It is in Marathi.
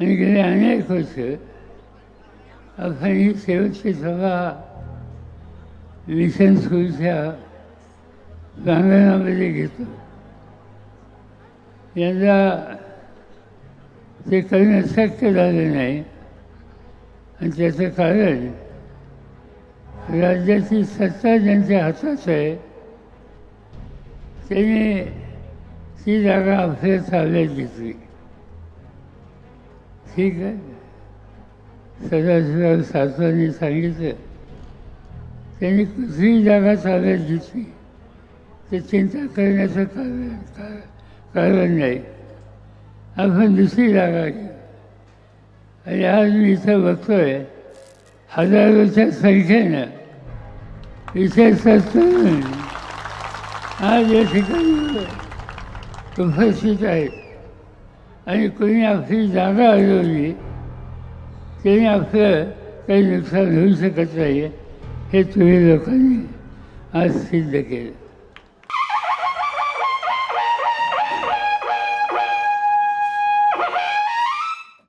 आणि गेले अनेक वर्ष आपण ही शेवटची सभा मिशन स्कूलच्या प्रांगणामध्ये घेतो यंदा ते करणं शक्य झालं नाही आणि त्याचं कारण राज्याची सत्ता ज्यांच्या हातात आहे त्यांनी ती जागा आपल्या ताब्यात घेतली ठीक आहे. सदाशिवराव सासवांनी सांगितलं त्यांनी कुठलीही जागा ताब्यात घेतली. ते चिंता करण्याचं कारण कारण- कारण नाही. आपण दुसरी जागा घेऊ. आणि आज मी इथं बघतोय हजारोच्या संख्येनं विशेषतः तरुण आज या ठिकाणी उपस्थित आहेत. आणि कोणी आपली जागा हलवली त्याने आपलं काही नुकसान होऊ शकत नाही हे तुम्ही लोकांनी आज सिद्ध केलं.